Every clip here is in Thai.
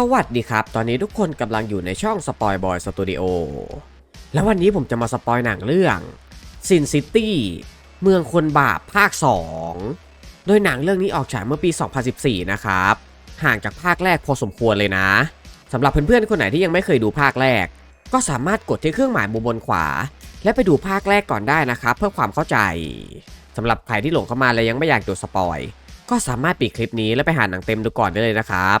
สวัสดีครับ ตอนนี้ทุกคนกำลังอยู่ในช่องสปอยบอยสตูดิโอแล้ววันนี้ผมจะมาสปอยหนังเรื่อง Sin City เมืองคนบาปภาค 2 โดยหนังเรื่องนี้ออกฉายเมื่อปี 2014 นะครับ ห่างจากภาคแรกพอสมควรเลยนะสำหรับเพื่อนๆ คนไหนที่ยังไม่เคยดูภาคแรก ก็สามารถกดที่เครื่องหมายมุมบนขวา และไปดูภาคแรกก่อนได้นะครับ เพื่อความเข้าใจสำหรับใครที่หลงเข้ามาและยังไม่อยากดูสปอยก็สามารถปิดคลิปนี้แล้วไปหาหนังเต็มดูก่อนได้เลยนะครับ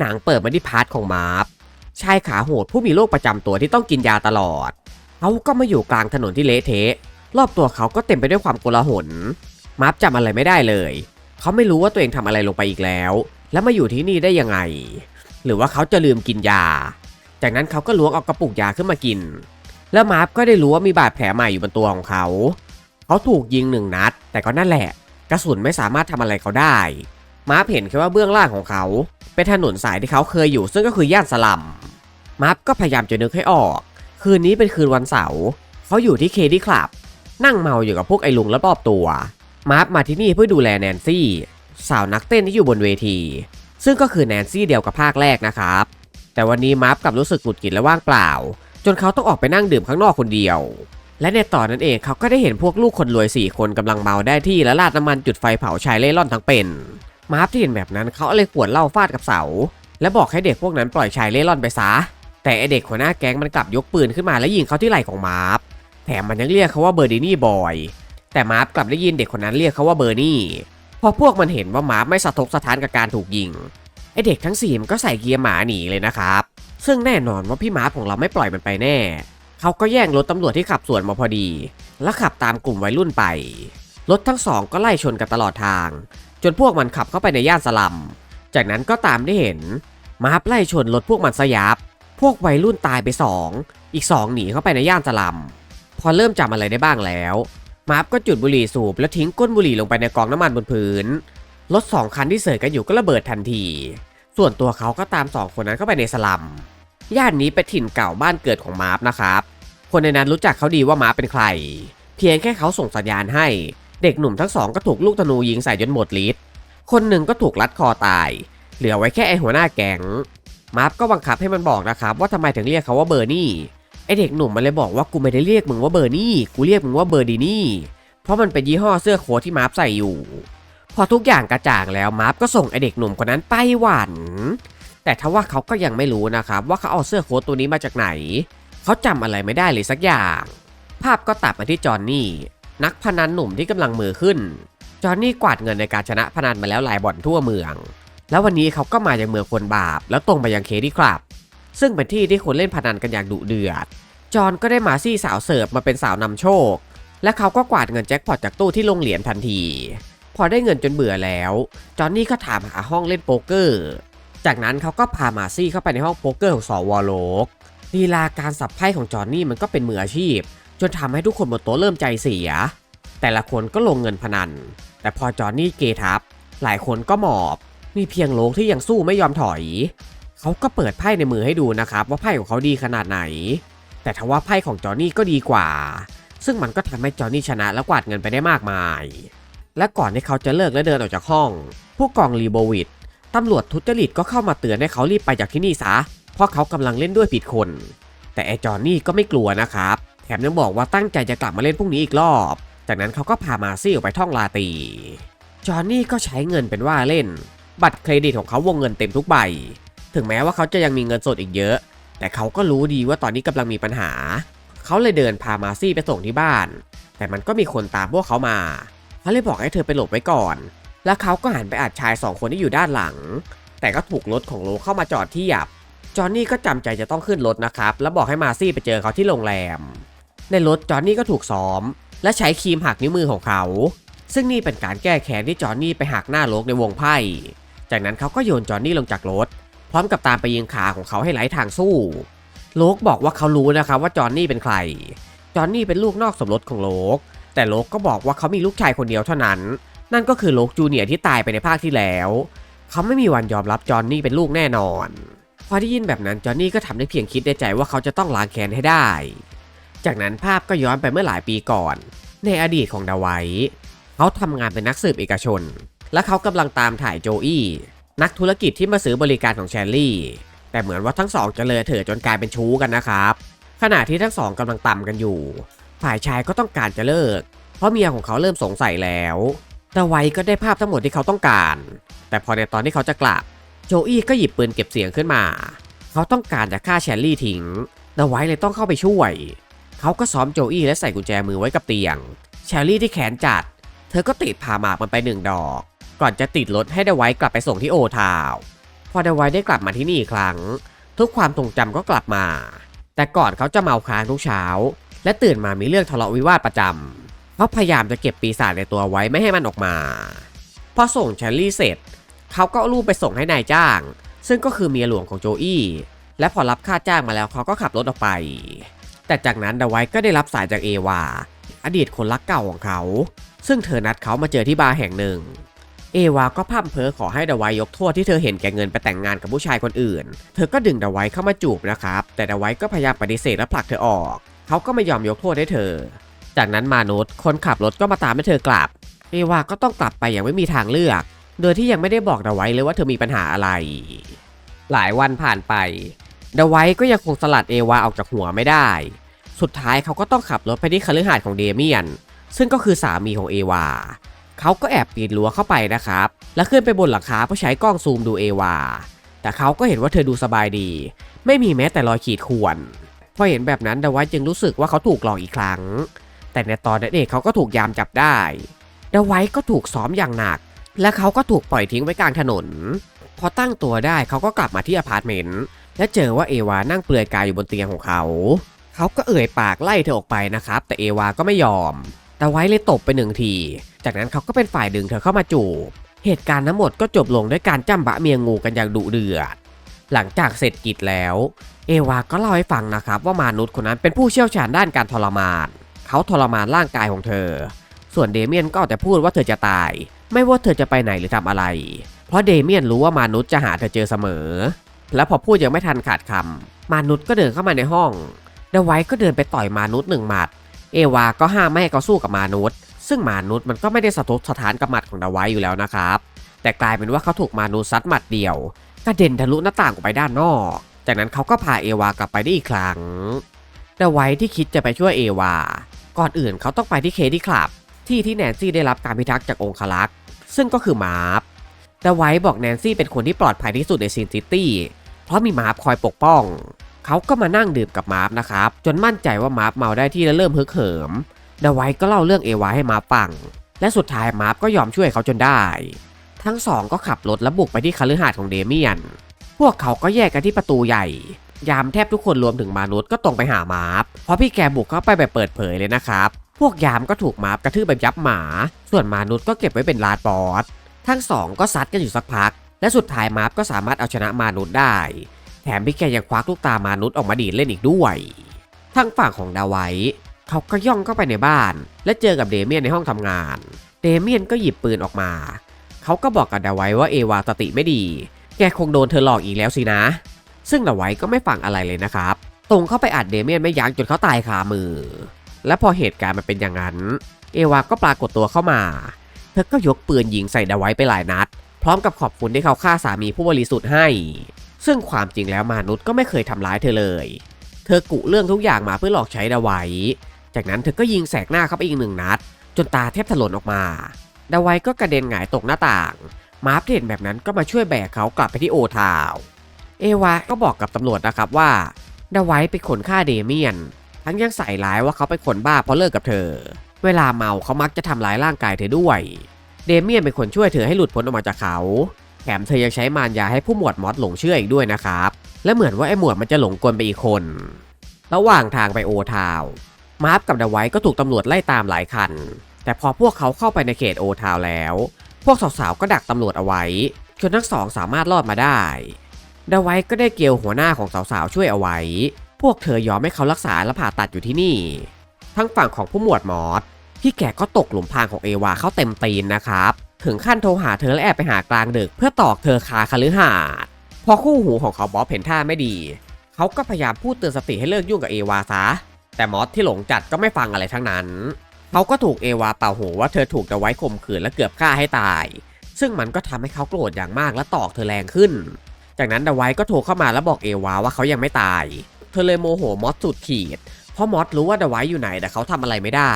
หนังเปิดมาที่พาร์ทของมาร์ฟชายขาโหดผู้มีโรคประจำตัวที่ต้องกินยาตลอด เขาก็มาอยู่กลางถนนที่เละเทะ รอบตัวเขาก็เต็มไปด้วยความโกลาหล มาร์ฟจำอะไรไม่ได้เลย เขาไม่รู้ว่าตัวเองทำอะไรลงไปอีกแล้ว แล้วมาอยู่ที่นี่ได้ยังไง หรือว่าเขาจะลืมกินยา จากนั้นเขาก็ล้วงเอากระปุกยาขึ้นมากิน แล้วมาร์ฟก็ได้รู้ว่ามีบาดแผลใหม่อยู่บนตัวของเขา เขาถูกยิงหนึ่งนัด แต่ก็นั่นแหละ กระสุนไม่สามารถทำอะไรเขาได้ มาร์ฟเห็นแค่ว่าเบื้องล่างของเขา เป็นถนนสายที่เขาเคยอยู่ ซึ่งก็คือย่านสลัมมาร์ฟก็พยายามจะนึกให้ออก คืนนี้เป็นคืนวันเสาร์เขาอยู่ที่เคดี้คลับ นั่งเมาอยู่กับพวกไอ้ลุงและปอบตัว มาร์ฟมาที่นี่เพื่อดูแลแนนซี่ สาวนักเต้นที่อยู่บนเวที ซึ่งก็คือแนนซี่เดียวกับภาคแรกนะครับ แต่วันนี้มาร์ฟกลับรู้สึกหงุดหงิดและว่างเปล่า จนเขาต้องออกไปนั่งดื่มข้างนอกคนเดียวและในตอนนั้นเองเขาก็ได้เห็นพวกลูกคนรวยสี่คนกำลังเมาได้ที่และราดน้ำมันจุดไฟเผาชายเล่ร่อนทั้งเป็น มาร์ฟที่เห็นแบบนั้นเขาเลยขวดเหล้าฟาดกับเสา และบอกให้เด็กพวกนั้นปล่อยชายเล่ร่อนไปซะ แต่ไอเด็กหัวหน้าแก๊งมันกลับยกปืนขึ้นมาและยิงเขาที่ไหล่ของมาร์ฟแถมมันยังเรียกเขาว่าเบอร์ดินี่บอย แต่มาร์ฟกลับได้ยินเด็กคนนั้นเรียกเขาว่าเบอร์นี่พอพวกมันเห็นว่ามาร์ฟไม่สะทกสะท้านกับการถูกยิงไอเด็กทั้งสี่มันก็ใส่เกียร์หมาหนีเลยนะครับซึ่งแน่นอนว่าพี่มาร์ฟของเราไม่ปล่อยมันไปแน่เขาก็แย่งรถตำรวจที่ขับสวนมาพอดี แล้วขับตามกลุ่มวัยรุ่นไป รถทั้งสองก็ไล่ชนกันตลอดทาง จนพวกมันขับเข้าไปในย่านสลัม จากนั้นก็ตามได้เห็นมาร์ฟไล่ชนรถพวกมันสยับ พวกวัยรุ่นตายไปสองอีกสองหนีเข้าไปในย่านสลัม พอเริ่มจำอะไรได้บ้างแล้วมาร์ฟก็จุดบุหรี่สูบแล้วทิ้งก้นบุหรี่ลงไปในกองน้ำมันบนพื้นรถสองคันที่เสยกันอยู่ก็ระเบิดทันที ส่วนตัวเขาก็ตามสองคนนั้นเข้าไปในสลัม ย่านนี้เป็นถิ่นเก่าบ้านเกิดของมาร์ฟนะครับ คนในนั้นรู้จักเขาดีว่ามาร์ฟเป็นใคร เพียงแค่เขาส่งสัญญาณให้ เด็กหนุ่มทั้งสองก็ถูกลูกธนูยิงใส่จนหมดฤทธิ์คนหนึ่งก็ถูกลัดคอตาย เหลือไว้แค่ไอหัวหน้าแก๊งมาร์ฟก็บังคับให้มันบอกนะครับว่าทำไมถึงเรียกเขาว่าเบอร์นี่ไอเด็กหนุ่มมันเลยบอกว่ากูไม่ได้เรียกมึงว่าเบอร์นี่กูเรียกมึงว่าเบอร์ดีนี่ เพราะมันเป็นยี่ห้อเสื้อโค้ทที่มาร์ฟใส่อยู่ พอทุกอย่างกระจ่างแล้วมาร์ฟก็ส่งไอเด็กหนุ่มคนนั้นไปหวันแต่ทว่าเขาก็ยังไม่รู้นะครับว่าเขาเอาเสื้อโค้ทตัวนี้มาจากไหน เขาจำอะไรไม่ได้เลยสักอย่าง ภาพก็ตัดมาที่จอนนี่ นักพนันหนุ่มที่กำลังมือขึ้น จอห์นนี่กวาดเงินในการชนะพนันมาแล้วหลายบ่อนทั่วเมือง แล้ววันนี้เขาก็มายังเมืองคนบาป แล้วตรงไปยังเคดี้คลับ ซึ่งเป็นที่ที่คนเล่นพนันกันอย่างดุเดือด จอห์นก็ได้มาซี่สาวเสิร์ฟมาเป็นสาวนำโชค และเขาก็กวาดเงินแจ็คพอตจากตู้ที่ลงเหรียญทันที พอได้เงินจนเบื่อแล้ว จอห์นนี่ก็ถามหาห้องเล่นโป๊กเกอร์ จากนั้นเขาก็พามาซี่เข้าไปในห้องโป๊กเกอร์ของสวโลกลีลาการสับไพ่ของจอห์นนี่มันก็เป็นมืออาชีพ จนทำให้ทุกคนบนโต๊ะเริ่มใจเสีย แต่ละคนก็ลงเงินพนัน แต่พอจอห์นนี่เกทับ หลายคนก็หมอบ มีเพียงโลกที่ยังสู้ไม่ยอมถอย เขาก็เปิดไพ่ในมือให้ดูนะครับ ว่าไพ่ของเขาดีขนาดไหน แต่ทว่าไพ่ของจอห์นนี่ก็ดีกว่า ซึ่งมันก็ทำให้จอห์นนี่ชนะและกวาดเงินไปได้มากมาย และก่อนที่เขาจะเลิกและเดินออกจากห้อง ผู้กองรีโบวิดตำรวจทุจริตก็เข้ามาเตือนให้เขารีบไปจากที่นี่ซะ เพราะเขากำลังเล่นด้วยผิดคน แต่ไอจอห์นนี่ก็ไม่กลัวนะครับ แถมยังบอกว่าตั้งใจจะกลับมาเล่นพรุ่งนี้อีกรอบ จากนั้นเขาก็พามาซี่ออกไปท่องลาตี จอห์นนี่ก็ใช้เงินเป็นว่าเล่น บัตรเครดิตของเขาวงเงินเต็มทุกใบ ถึงแม้ว่าเขาจะยังมีเงินสดอีกเยอะ แต่เขาก็รู้ดีว่าตอนนี้กำลังมีปัญหา เขาเลยเดินพามาซี่ไปส่งที่บ้าน แต่มันก็มีคนตามพวกเขามา เขาเลยบอกให้เธอไปหลบไว้ก่อน แล้วเขาก็หันไปอัดชายสองคนที่อยู่ด้านหลัง แต่ก็ถูกรถของโลเข้ามาจอดที่หยับจอห์นนี่ก็จำใจจะต้องขึ้นรถนะครับ แล้วบอกให้มาซี่ไปเจอเขาที่โรงแรม ในรถจอห์นนี่ก็ถูกซ้อม และใช้ครีมหักนิ้วมือของเขา ซึ่งนี่เป็นการแก้แค้นที่จอห์นนี่ไปหักหน้าโลกในวงไพ่ จากนั้นเขาก็โยนจอห์นนี่ลงจากรถ พร้อมกับตามไปยิงขาของเขาให้ไร้ทางสู้ โลกบอกว่าเขารู้นะครับว่าจอห์นนี่เป็นใคร จอห์นนี่เป็นลูกนอกสมรสของโลก แต่โลกก็บอกว่าเขามีลูกชายคนเดียวเท่านั้น นั่นก็คือโลกจูเนียร์ที่ตายไปในภาคที่แล้ว เขาไม่มีวันยอมรับจอห์นนี่เป็นลูกแน่นอนพอได้ยินแบบนั้นจอห์นนี่ก็ทำได้เพียงคิดในใจว่าเขาจะต้องล้างแค้นให้ได้ จากนั้นภาพก็ย้อนไปเมื่อหลายปีก่อน ในอดีตของดาไวท์เขาทำงานเป็นนักสืบเอกชน และเขากำลังตามถ่ายโจอี้นักธุรกิจที่มาซื้อบริการของแชร์รี่ แต่เหมือนว่าทั้งสองจะเลยเถิดจนกลายเป็นชู้กันนะครับ ขณะที่ทั้งสองกำลังตำกันอยู่ ฝ่ายชายก็ต้องการจะเลิก เพราะเมียของเขาเริ่มสงสัยแล้วดาไวท์ก็ได้ภาพทั้งหมดที่เขาต้องการ แต่พอในตอนที่เขาจะกลับโจอี้ก็หยิบปืนเก็บเสียงขึ้นมา เขาต้องการจะฆ่าแชร์รี่ทิ้งดาไวท์เลยต้องเข้าไปช่วย เขาก็ซ้อมโจอี้และใส่กุญแจมือไว้กับเตียงแชร์รี่ที่แขนจัด เธอก็ติดพาหมากมันไปหนึ่งดอก ก่อนจะติดรถให้เดาไว้กลับไปส่งที่โอทาว พอเดาไว้ได้กลับมาที่นี่อีกครั้ง ทุกความทรงจำก็กลับมา แต่ก่อนเขาจะเมาค้างทุกเช้า และตื่นมามีเรื่องทะเลาะวิวาทประจำเขาะพยายามจะเก็บปีศาจในตัวไว้ไม่ให้มันออกมา พอส่งแชร์รี่เสร็จ เขาก็รูปไปส่งให้นายจ้าง ซึ่งก็คือเมียหลวงของโจอี้และพอรับค่าจ้างมาแล้วเขาก็ขับรถออกไป แต่จากนั้นดาไว้ก็ได้รับสายจากเอวา อดีตคนรักเก่าของเขา ซึ่งเธอนัดเขามาเจอที่บาร์แห่งหนึ่ง เอวาก็พร่ำเพอขอให้ดาไว้ยกโทษที่เธอเห็นแก่เงินไปแต่งงานกับผู้ชายคนอื่น เธอก็ดึงดาไว้เข้ามาจูบนะครับ แต่ดาไว้ก็พยายามปฏิเสธและผลักเธอออก เขาก็ไม่ยอมยกโทษให้เธอ จากนั้นมานุษย์คนขับรถก็มาตามให้เธอกลับ เอวาก็ต้องกลับไปอย่างไม่มีทางเลือก โดยที่ยังไม่ได้บอกดาไว้เลยว่าเธอมีปัญหาอะไร หลายวันผ่านไป ดาไว้ก็ยังคงสลัดเอวาออกจากหัวไม่ได้ สุดท้ายเขาก็ต้องขับรถไปที่คฤหาสน์ของเดเมียน ซึ่งก็คือสามีของเอวา เขาก็แอบปีนรั้วเข้าไปนะครับ แล้วขึ้นไปบนหลังคาเพื่อใช้กล้องซูมดูเอวา แต่เขาก็เห็นว่าเธอดูสบายดี ไม่มีแม้แต่รอยขีดข่วน พอเห็นแบบนั้นดาไว้จึงรู้สึกว่าเขาถูกหลอกอีกครั้ง แต่ในตอนนั้นเองเขาก็ถูกยามจับได้ดาไว้ก็ถูกซ้อมอย่างหนัก และเขาก็ถูกปล่อยทิ้งไว้กลางถนน พอตั้งตัวได้เขาก็กลับมาที่อพาร์ตเมนต์ และเจอว่าเอวานั่งเปลือยกายอยู่บนเตียงของเขา เขาก็เอ่ยปากไล่เธอออกไปนะครับ แต่เอวาก็ไม่ยอม แต่ไว้เลยตบไปหนึ่งที จากนั้นเขาก็เป็นฝ่ายดึงเธอเข้ามาจูบ เหตุการณ์ทั้งหมดก็จบลงด้วยการจ้ำบะเมียงูกันอย่างดุเดือด หลังจากเสร็จกิจแล้ว เอวาก็เล่าให้ฟังนะครับว่ามนุษย์คนนั้นเป็นผู้เชี่ยวชาญด้านการทรมาน เขาทรมานร่างกายของเธอ ส่วนเดเมียนก็แต่พูดว่าเธอจะตาย ไม่ว่าเธอจะไปไหนหรือทำอะไร เพราะเดเมียนรู้ว่ามนุษย์จะหาเธอเจอเสมอ และพอพูดยังไม่ทันขาดคำมานุษย์ก็เดินเข้ามาในห้องเดาไวก็เดินไปต่อยมานุษย์หนึ่งหมัด เอวาก็ห้ามไม่ให้เขาสู้กับมานุษย์ ซึ่งมานุษย์มันก็ไม่ได้สะทกสถานกับหมัดของเดาไวอยู่แล้วนะครับ แต่กลายเป็นว่าเขาถูกมานุษย์ซัดหมัดเดียวกระเด็นทะลุหน้าต่างออกไปด้านนอก จากนั้นเขาก็พาเอวากลับไปได้อีกครั้งเดาไวที่คิดจะไปช่วยเอวา ก่อนอื่นเขาต้องไปที่เคที่คลับ ที่ที่แนนซี่ได้รับการพิทักษ์จากองคลักษ์ ซึ่งก็คือมาร์ฟ แต่ไว้บอกแนนซี่เป็นคนที่ปลอดภัยที่สุดในซินซิตี้ เพราะมีมาร์ฟคอยปกป้อง เขาก็มานั่งดื่มกับมาร์ฟนะครับ จนมั่นใจว่ามาร์ฟเมาได้ที่และเริ่มฮึกเหิมเดาไว้ก็เล่าเรื่องเอวาให้มาร์ฟฟัง และสุดท้ายมาร์ฟก็ยอมช่วยเขาจนได้ ทั้งสองก็ขับรถและบุกไปที่คฤหาสน์ของเดเมียน พวกเขาก็แยกกันที่ประตูใหญ่ ยามแทบทุกคนรวมถึงมนุษย์ก็ตรงไปหามาร์ฟเพราะพี่แกบุกเข้าไปแบบเปิดเผยเลยนะครับ พวกยามก็ถูกมาร์ฟกระทืบแบบยับหมา ส่วนมนุษย์ก็เก็บไว้เป็นลาดบอส ทั้งสองก็ซัดกันอยู่สักพัก และสุดท้ายมาร์ฟก็สามารถเอาชนะมนุษย์ได้ แถมพี่แกยังควักลูกตามนุษย์ออกมาดีดเล่นอีกด้วยทางฝั่งของดาไวเขาก็ย่องเข้าไปในบ้าน และเจอกับเดเมียนในห้องทำงาน เดเมียนก็หยิบปืนออกมา เขาก็บอกกับดาไวว่าเอวาสติไม่ดี แกคงโดนเธอหลอกอีกแล้วสินะ ซึ่งดาไวก็ไม่ฟังอะไรเลยนะครับ ตรงเข้าไปอัดเดเมียนไม่ยั้งจนเขาตายคามือ และพอเหตุการณ์มันเป็นอย่างนั้น เอวาก็ปรากฏตัวเข้ามา เธอก็ยกปืนยิงใส่ดาไว้ไปหลายนัด พร้อมกับขอบคุณที่เขาฆ่าสามีผู้บริสุทธิ์ให้ ซึ่งความจริงแล้วมนุษย์ก็ไม่เคยทำร้ายเธอเลย เธอกุเรื่องทุกอย่างมาเพื่อหลอกใช้ดาไว้ จากนั้นเธอก็ยิงแสกหน้าเข้าไปอีกหนึ่งนัด จนตาแทบถลนออกมา ดาไว้ก็กระเด็นหงายตกหน้าต่าง มาร์ฟเห็นแบบนั้นก็มาช่วยแบกเขากลับไปที่โอทาว เอวาก็บอกกับตำรวจนะครับว่าดาไว้เป็นคนฆ่าเดเมียน ทั้งยังใส่ร้ายว่าเขาเป็นคนบ้าเพราะเลิกกับเธอ เวลาเมาเขามักจะทำร้ายร่างกายเธอด้วย เดเมียนเป็นคนช่วยเธอให้หลุดพ้นออกมาจากเขา แถมเธอยังใช้มารยาให้ผู้หมวดมอสหลงเชื่ออีกด้วยนะครับ และเหมือนว่าไอ้หมวดมันจะหลงกลไปอีกคน ระหว่างทางไปโอทาวมาร์ฟกับดาไว้ก็ถูกตำรวจไล่ตามหลายคัน แต่พอพวกเขาเข้าไปในเขตโอทาวแล้ว พวกสาวๆก็ดักตำรวจเอาไว้ จนทั้งสองสามารถรอดมาได้ ดาไว้ก็ได้เกลหัวหน้าของสาวๆช่วยเอาไว้ พวกเธอยอมให้เขารักษาและผ่าตัดอยู่ที่นี่ ทั้งฝั่งของผู้หมวดมอสพี่แกก็ตกหลุมพรางของเอวาเข้าเต็มตีนนะครับ ถึงขั้นโทรหาเธอและแอบไปหากลางดึก เพื่อตอกเธอคาคฤหาสน์พอคู่หูของเขาบอบเห็นท่าไม่ดี เขาก็พยายามพูดเตือนสติให้เลิกยุ่งกับเอวาซะ แต่มอสที่หลงจัดก็ไม่ฟังอะไรทั้งนั้น เขาก็ถูกเอวาเป่าหูว่าเธอถูกดาไว้ข่มขืนและเกือบฆ่าให้ตาย ซึ่งมันก็ทำให้เขาโกรธอย่างมากและตอกเธอแรงขึ้น จากนั้นดาไว้ก็โทรเข้ามาแล้วบอกเอวาว่าเขายังไม่ตาย เธอเลยโมโหมอสสุดขีด เพราะมอสรู้ว่าดาไวอยู่ไหนแต่เขาทำอะไรไม่ได้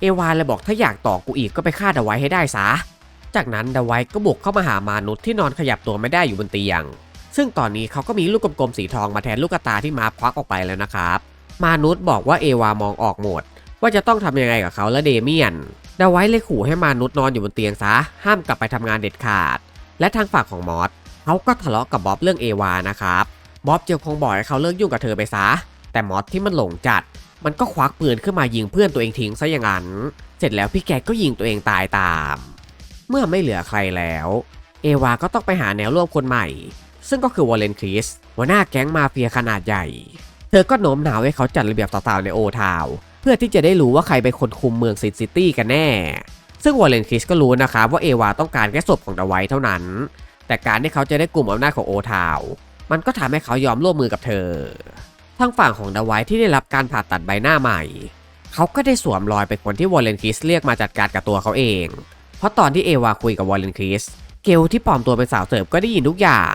เอวาเลยบอกถ้าอยากต่อกูอีกก็ไปฆ่าดาไวให้ได้ซะ จากนั้นดาไวก็บุกเข้ามาหามนุษย์ที่นอนขยับตัวไม่ได้อยู่บนเตียง ซึ่งตอนนี้เขาก็มีลูกกลมๆสีทองมาแทนลูกตาที่มาควักออกไปแล้วนะครับมานุษย์บอกว่าเอวามองออกหมด ว่าจะต้องทำยังไงกับเขาและเดเมียนดาไวเลยขู่ให้มานุษย์นอนอยู่บนเตียงซะ ห้ามกลับไปทำงานเด็ดขาด และทางฝั่งของมอสเขาก็ทะเลาะกับบ๊อบเรื่องเอวานะครับบ๊อบจะคงบอกให้เขาเลิกยุ่งกับเธอไปซะ แต่มอสที่มันหลงจัด มันก็ควักปืนขึ้นมายิงเพื่อนตัวเองทิ้งซะอย่างนั้น เสร็จแล้วพี่แกก็ยิงตัวเองตายตาม เมื่อไม่เหลือใครแล้ว เอวาก็ต้องไปหาแนวร่วมคนใหม่ ซึ่งก็คือวอลเลนคริสหัวหน้าแก๊งมาเฟียขนาดใหญ่ เธอก็โน้มน้าวให้เขาจัดระเบียบสาวๆในโอทาวเพื่อที่จะได้รู้ว่าใครเป็นคนคุมเมืองซิซิตี้กันแน่ ซึ่งวอลเลนคริสก็รู้นะครับว่าเอวาต้องการแค่ศพของดาไว้เท่านั้น แต่การที่เขาจะได้กลุ่มอำนาจของโอทาวมันก็ทำให้เขายอมร่วมมือกับเธอ ทางฝั่งของดาไวที่ได้รับการผ่าตัดใบหน้าใหม่ เขาก็ได้สวมรอยเป็นคนที่วอลเลนคริสเรียกมาจัดการกับตัวเขาเอง เพราะตอนที่เอวาคุยกับวอลเลนคริสเกลที่ปลอมตัวเป็นสาวเสิร์ฟก็ได้ยินทุกอย่าง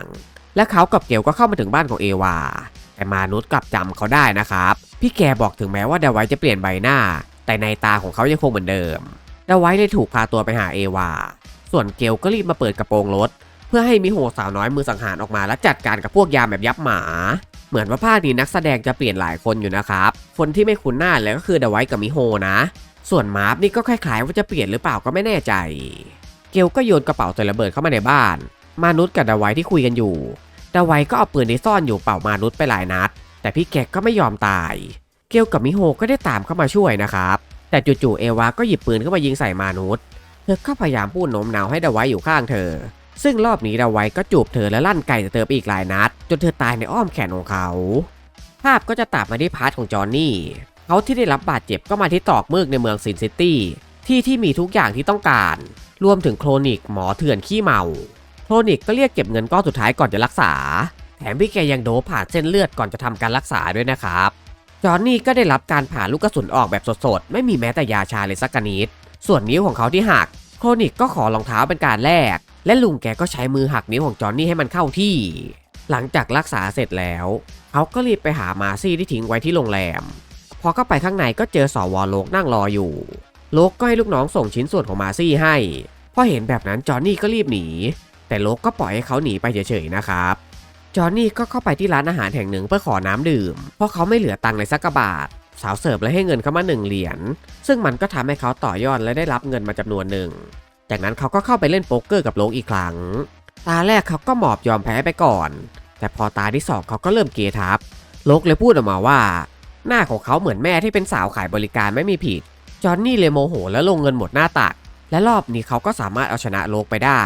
และเขากับเกลก็เข้ามาถึงบ้านของเอวา แต่มานุษย์กลับจำเขาได้นะครับ พี่แกบอกถึงแม้ว่าดาไวจะเปลี่ยนใบหน้า แต่ในตาของเขายังคงเหมือนเดิม ดาไวได้ถูกพาตัวไปหาเอวา ส่วนเกลก็รีบมาเปิดกระโปรงรถ เพื่อให้มิโฮสาวน้อยมือสังหารออกมาและจัดการกับพวกยามแบบยับหมา เหมือนว่าภาคนี้นักแสดงจะเปลี่ยนหลายคนอยู่นะครับ คนที่ไม่คุ้นหน้าเลยก็คือดาไวกับมิโฮนะ ส่วนมาร์ฟนี่ก็คล้ายๆว่าจะเปลี่ยนหรือเปล่าก็ไม่แน่ใจ เกลก็โยนกระเป๋าใส่ระเบิดเข้ามาในบ้านมนุษย์กับดาไวที่คุยกันอยู่ดาไวก็เอาปืนที่ซ่อนอยู่เป่ามนุษย์ไปหลายนัด แต่พี่แกก็ไม่ยอมตาย เกลกับมิโฮก็ได้ตามเข้ามาช่วยนะครับ แต่จู่ๆเอวาก็หยิบปืนเข้ามายิงใส่มนุษย์ เธอก็พยายามพูดโน้มน้าวให้ดาไวอยู่ข้างเธอ ซึ่งรอบนี้ดาไว้ก็จูบเธอและลั่นไก่เธอไปอีกหลายนัด จนเธอตายในอ้อมแขนของเขา ภาพก็จะตัดมาที่พาร์ทของจอห์นนี่เขาที่ได้รับบาดเจ็บก็มาที่ตอกมือกในเมืองซินซิตี้ที่ที่มีทุกอย่างที่ต้องการ รวมถึงโครนิกหมอเถื่อนขี้เมา โครนิกก็เรียกเก็บเงินก้อนสุดท้ายก่อนจะรักษา แถมพี่แกยังโดผ่านเส้นเลือดก่อนจะทำการรักษาด้วยนะครับ จอห์นนี่ก็ได้รับการผ่าลูกกระสุนออกแบบสดๆ ไม่มีแม้แต่ยาชาเลยสักกนิด ส่วนนิ้วของเขาที่หัก โครนิกก็ขอรองเท้าเป็นการแลก และลุงแกก็ใช้มือหักนิ้วของจอห์นนี่ให้มันเข้าที่ หลังจากรักษาเสร็จแล้วเขาก็รีบไปหามาซี่ที่ทิ้งไว้ที่โรงแรม พอเข้าไปข้างในก็เจอสวอโลกนั่งรออยู่ โลกก็ให้ลูกน้องส่งชิ้นส่วนของมาซี่ให้ พอเห็นแบบนั้นจอห์นนี่ก็รีบหนี แต่โลกก็ปล่อยให้เขาหนีไปเฉยๆนะครับจอห์นนี่ก็เข้าไปที่ร้านอาหารแห่งหนึ่งเพื่อขอน้ำดื่ม เพราะเขาไม่เหลือตังค์เลยสักกระบาท สาวเสิร์ฟเลยให้เงินเขามาหนึ่งเหรียญ ซึ่งมันก็ทำให้เขาต่อยอดและได้รับเงินมาจำนวนหนึ่ง จากนั้นเขาก็เข้าไปเล่นโป๊กเกอร์กับโลกอีกครั้ง ตาแรกเขาก็หมอบยอมแพ้ไปก่อน แต่พอตาที่สองเขาก็เริ่มเกทับ โลกเลยพูดออกมาว่า หน้าของเขาเหมือนแม่ที่เป็นสาวขายบริการไม่มีผิด จอห์นนี่เลยโมโหและลงเงินหมดหน้าตัก และรอบนี้เขาก็สามารถเอาชนะโลกไปได้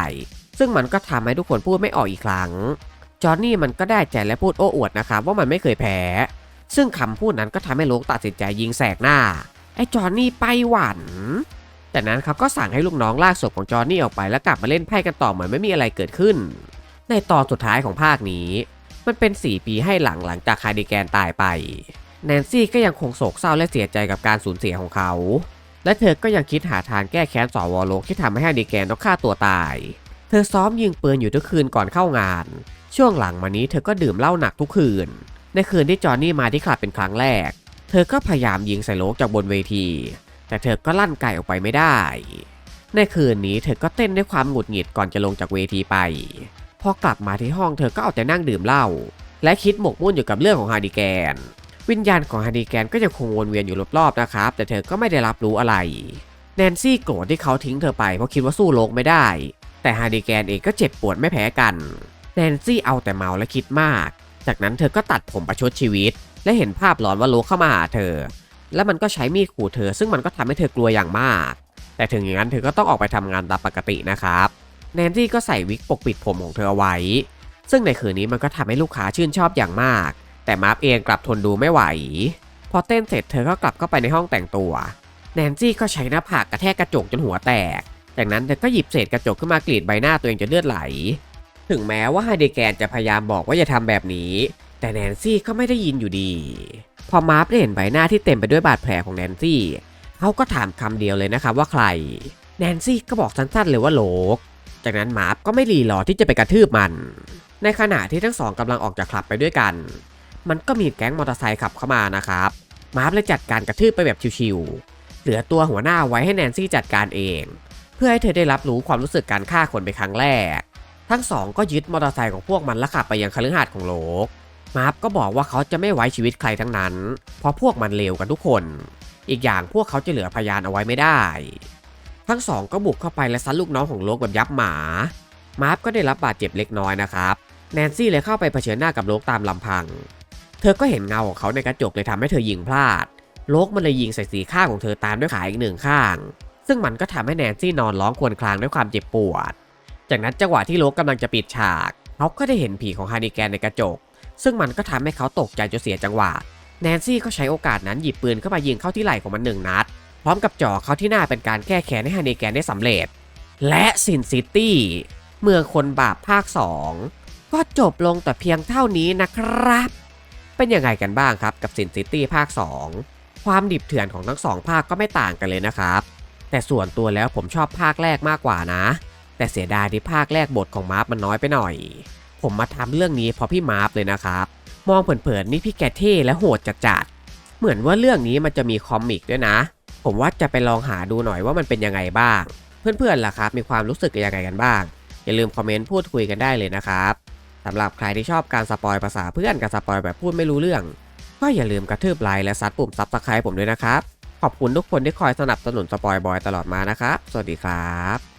ซึ่งมันก็ทำให้ทุกคนพูดไม่ออกอีกครั้ง จอห์นนี่มันก็ได้ใจและพูดโอ้อวดนะครับว่ามันไม่เคยแพ้ ซึ่งคำพูดนั้นก็ทำให้โลกตัดสินใจยิงแสกหน้า ไอ้จอห์นนี่ไปหวัน จากนั้นเขาก็สั่งให้ลูกน้องลากศพของจอห์นนี่ออกไปแล้วกลับมาเล่นไพ่กันต่อเหมือนไม่มีอะไรเกิดขึ้น ในตอนสุดท้ายของภาคนี้ มันเป็น 4 ปีให้หลังหลังจากคาร์ดิแกนตายไป แนนซี่ก็ยังคงโศกเศร้าและเสียใจกับการสูญเสียของเขา และเธอก็ยังคิดหาทางแก้แค้นสวโลกที่ทำให้ฮาร์ดิแกนต้องฆ่าตัวตาย เธอซ้อมยิงปืนอยู่ทุกคืนก่อนเข้างาน ช่วงหลังมานี้เธอก็ดื่มเหล้าหนักทุกคืน ในคืนที่จอห์นนี่มาที่คลับเป็นครั้งแรก เธอก็พยายามยิงใส่โลกจากบนเวที แต่เธอก็ลั่นไก่ออกไปไม่ได้ ในคืนนี้เธอก็เต้นด้วยความหงุดหงิดก่อนจะลงจากเวทีไปพอกลับมาที่ห้องเธอก็เอาแต่นั่งดื่มเหล้าและคิดหมกมุ่นอยู่กับเรื่องของฮาร์ดิแกน วิญญาณของฮาร์ดิแกนก็ยังคงวนเวียนอยู่รอบๆนะครับ แต่เธอก็ไม่ได้รับรู้อะไร แนนซี่โกรธที่เขาทิ้งเธอไปเพราะคิดว่าสู้โลกไม่ได้ แต่ฮาร์ดิแกนเองก็เจ็บปวดไม่แพ้กัน แนนซี่เอาแต่เมาและคิดมาก จากนั้นเธอก็ตัดผมประชดชีวิต และเห็นภาพหลอนว่าโลกเข้ามาหาเธอ และมันก็ใช้มีดขู่เธอ ซึ่งมันก็ทำให้เธอกลัวอย่างมาก แต่ถึงอย่างนั้นเธอก็ต้องออกไปทำงานตามปกตินะครับแนนซี่ก็ใส่วิกปกปิดผมของเธอเอาไว้ ซึ่งในคืนนี้มันก็ทำให้ลูกค้าชื่นชอบอย่างมาก แต่มาร์ฟเองกลับทนดูไม่ไหว พอเต้นเสร็จเธอก็กลับเข้าไปในห้องแต่งตัว แนนซี่ก็ใช้หน้าผากกระแทกกระจกจนหัวแตก จากนั้นเธอก็หยิบเศษกระจกขึ้นมากรีดใบหน้าตัวเองจนเลือดไหล ถึงแม้ว่าไฮเดแกนจะพยายามบอกว่าอย่าทำแบบนี้ แต่แนนซี่ก็ไม่ได้ยินอยู่ดี พอมาร์ฟได้เห็นใบหน้าที่เต็มไปด้วยบาดแผลของแนนซี่เขาก็ถามคำเดียวเลยนะครับว่าใคร แนนซี่ก็บอกสั้นๆเลยว่าโลก จากนั้นมาร์ฟก็ไม่รีรอที่จะไปกระทืบมัน ในขณะที่ทั้งสองกำลังออกจากคลับไปด้วยกัน มันก็มีแก๊งมอเตอร์ไซค์ขับเข้ามานะครับ มาร์ฟเลยจัดการกระทืบไปแบบชิวๆ เหลือตัวหัวหน้าไว้ให้แนนซี่จัดการเอง เพื่อให้เธอได้รับรู้ความรู้สึกการฆ่าคนเป็นครั้งแรก ทั้งสองก็ยึดมอเตอร์ไซค์ของพวกมันและขับไปยังคฤหาสน์ของโลก มาร์ฟก็บอกว่าเขาจะไม่ไว้ชีวิตใครทั้งนั้น เพราะพวกมันเลวกันทุกคน อีกอย่างพวกเขาจะเหลือพยานเอาไว้ไม่ได้ ทั้งสองก็บุกเข้าไปและซัดลูกน้องของโลกแบบยับหมา มาร์ฟก็ได้รับบาดเจ็บเล็กน้อยนะครับ แนนซี่เลยเข้าไปเผชิญหน้ากับโลกตามลำพัง เธอก็เห็นเงาของเขาในกระจกเลยทำให้เธอยิงพลาด โลกมันเลยยิงใส่สีข้างของเธอตามด้วยขาอีกหนึ่งข้าง ซึ่งมันก็ทำให้แนนซี่นอนร้องครวญครางด้วยความเจ็บปวด จากนั้นจังหวะที่โลกกำลังจะปิดฉากเขาก็ได้เห็นผีของฮานิแกนในกระจก ซึ่งมันก็ทำให้เขาตกใจจนเสียจังหวะ แนนซี่ก็ใช้โอกาสนั้นหยิบปืนเข้ามายิงเข้าที่ไหล่ของมันหนึ่งนัด พร้อมกับจ่อเขาที่หน้าเป็นการแก้แค้นให้ฮานิแกนได้สำเร็จ และซินซิตี้เมืองคนบาปภาค 2 ก็จบลงแต่เพียงเท่านี้นะครับ เป็นยังไงกันบ้างครับกับซินซิตี้ภาค 2 ความดิบเถื่อนของทั้งสองภาคก็ไม่ต่างกันเลยนะครับ แต่ส่วนตัวแล้วผมชอบภาคแรกมากกว่านะ แต่เสียดายที่ภาคแรกบทของมาร์ฟมันน้อยไปหน่อย ผมมาทำเรื่องนี้เพราะพี่มาร์ฟเลยนะครับ มองเผินๆนี่พี่แกเท่และโหดจัดๆเหมือนว่าเรื่องนี้มันจะมีคอมิกด้วยนะ ผมว่าจะไปลองหาดูหน่อยว่ามันเป็นยังไงบ้าง เพื่อนๆล่ะครับ มีความรู้สึกยังไงกันบ้าง อย่าลืมคอมเมนต์พูดคุยกันได้เลยนะครับสำหรับใครที่ชอบการสปอยภาษาเพื่อนกับสปอยแบบพูดไม่รู้เรื่อง ก็อย่าลืมกระทืบไลค์และซัดปุ่มซับสไครต์ผมด้วยนะครับ ขอบคุณทุกคนที่คอยสนับสนุนสปอยบอยตลอดมานะครับ สวัสดีครับ